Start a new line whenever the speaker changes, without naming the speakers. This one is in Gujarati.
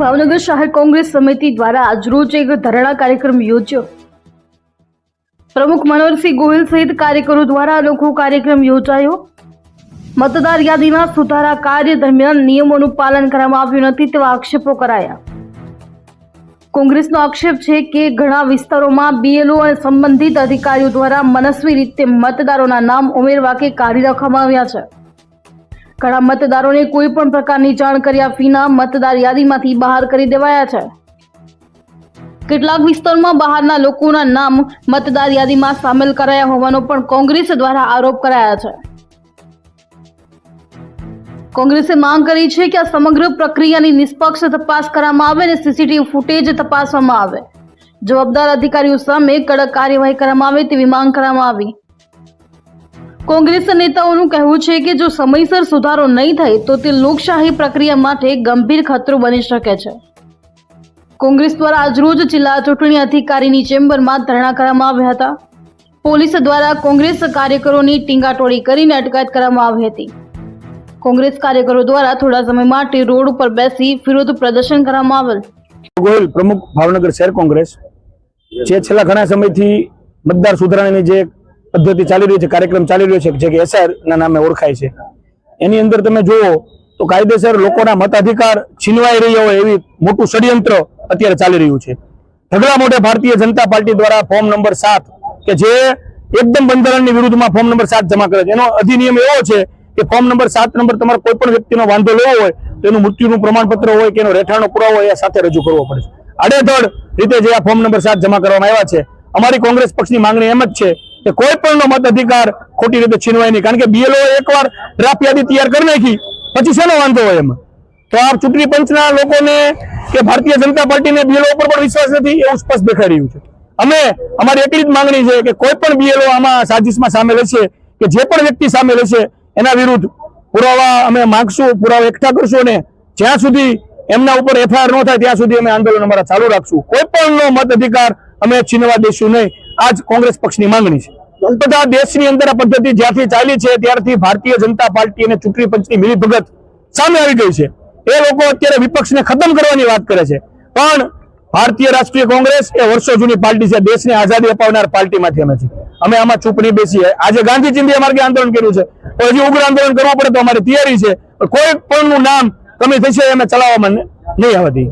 ભાવનગર શહેર કોંગ્રેસ સમિતિ દ્વારા આજરોજ એક ધરણા કાર્યક્રમ યોજ્યો. પ્રમુખ મનોહરસિંહ ગોહિલ સહિત કાર્યકરો દ્વારા અનોખો કાર્યક્રમ યોજાયો. મતદાર યાદીના સુધારા કાર્ય દરમિયાન નિયમોનું પાલન કરવામાં આવ્યું નથી તેવા આક્ષેપો કરાયા. કોંગ્રેસનો આક્ષેપ છે કે ઘણા વિસ્તારોમાં બીએલઓ અને સંબંધિત અધિકારીઓ દ્વારા મનસ્વી રીતે મતદારોના નામ ઉમેરવા કે કાઢી રાખવામાં આવ્યા છે. ઘણા મતદારોને કોઈ પણ પ્રકારની જાણ કર્યા વિના મતદાર યાદીમાંથી બહાર કરી દેવાયા છે. કેટલાક વિસ્તારોમાં બહારના લોકોના નામ મતદાર યાદીમાં સામેલ કરાયા હોવાનો પણ કોંગ્રેસ દ્વારા આરોપ કરાયા છે. કોંગ્રેસે માંગ કરી છે કે આ સમગ્ર પ્રક્રિયાની નિષ્પક્ષ તપાસ કરવામાં આવે અને સીસીટીવી ફૂટેજ તપાસવામાં આવે. જવાબદાર અધિકારીઓ સામે કડક કાર્યવાહી કરવામાં આવે તેવી માંગ કરવામાં આવી. કોંગ્રેસ નેતાઓનું કહેવું છે કે જો સમયસર સુધારો નહીં થાય, તો તે લોકશાહી પ્રક્રિયા માટે ગંભીર ખતરો બની શકે છે. કોંગ્રેસ દ્વારા આજરોજ જિલ્લા ચૂંટણી અધિકારીની ચેમ્બરમાં ધરણા કરવામાં આવ્યા હતા. પોલીસ દ્વારા કોંગ્રેસ કાર્યકરોની ટીંગાટોળી કરીને અટકાયત કરવામાં આવી હતી. કોંગ્રેસ કાર્યકરો દ્વારા થોડા સમય માટે રોડ ઉપર બેસી વિરોધ પ્રદર્શન કરવામાં આવેલ.
ગોયલ પ્રમુખ ભાવનગર શહેર કોંગ્રેસ. જે છેલ્લા ઘણા સમયથી મતદાર સુધારણાની જે પદ્ધતિ ચાલી રહી છે, કાર્યક્રમ ચાલી રહ્યો છે, જે કે એસઆર ના નામે ઓળખાય છે. એની અંદર તમે જુઓ તો કાયદેસર લોકોના મતાધિકાર છીનવાઈ રહ્યા હોય એવી મોટું ષડયંત્ર અત્યારે ચાલી રહ્યું છે. ઢગલા મોઢે ભારતીય જનતા પાર્ટી દ્વારા ફોર્મ નંબર સાત, કે જે એકદમ બંધારણની વિરુદ્ધમાં ફોર્મ નંબર સાત જમા કરે છે. એનો અધિનિયમ એવો છે કે ફોર્મ નંબર સાત નંબર તમારે કોઈ પણ વ્યક્તિનો વાંધો લેવો હોય તો એનું મૃત્યુનું પ્રમાણપત્ર હોય કે એનો રહેઠાણનો પુરાવો હોય એ સાથે રજૂ કરવો પડે છે. આડેધડ રીતે જે આ ફોર્મ નંબર સાત જમા કરવામાં આવ્યા છે. અમારી કોંગ્રેસ પક્ષની માંગણી એમ જ છે કે કોઈ પણનો મત અધિકાર ખોટી રીતે છીનવાય નહીં. કારણ કે બીએલઓ એકવાર ડ્રાફ્ટ યાદી તૈયાર કરી નાખી. પછી શેનો વાંધો હોય એમાં? તો આ ચૂંટણી પંચના લોકોને કે ભારતીય જનતા પાર્ટીને બીએલઓ ઉપર પણ વિશ્વાસ નથી, એવું સ્પષ્ટ દેખાઈ રહ્યું છે. અમે, અમારી એટલી જ માંગણી છે કે કોઈ પણ બીએલઓ આમાં સાજિશમાં સામેલ હશે, કે જે પણ વ્યક્તિ સામેલ હશે, એના વિરુદ્ધ પુરાવા અમે માંગશું, પુરાવા એકઠા કરશું અને જ્યાં સુધી એમના ઉપર એફઆઈઆર ન થાય ત્યાં સુધી અમે આંદોલન અમારા ચાલુ રાખશું. કોઈ પણ મત અધિકાર અમે છીનવા દઈશું નહીં. આ કોંગ્રેસ પક્ષની માંગણી છે. બધા દેશની અંદર આ પદ્ધતિ જ્યારથી ચાલી છે, ત્યારથી ભારતીય જનતા પાર્ટી અને ચૂંટણી પંચની મિલીભગત સામે આવી ગઈ છે. એ લોકો અત્યારે વિપક્ષને ખતમ કરવાની વાત કરે છે. પણ ભારતીય રાષ્ટ્રીય કોંગ્રેસ એ વર્ષો જૂની પાર્ટી છે. દેશને આઝાદી અપાવનાર પાર્ટીમાંથી અમે છીએ. અમે આમાં ચૂપ બેસીએ. આજે ગાંધી ચિંધ્યા માર્ગે આંદોલન કર્યું છે. હજી ઉગ્ર આંદોલન કરવું પડે તો અમારી તૈયારી છે. કોઈ પણનું નામ કમી થશે અમે ચલાવવામાં નહીં દઈએ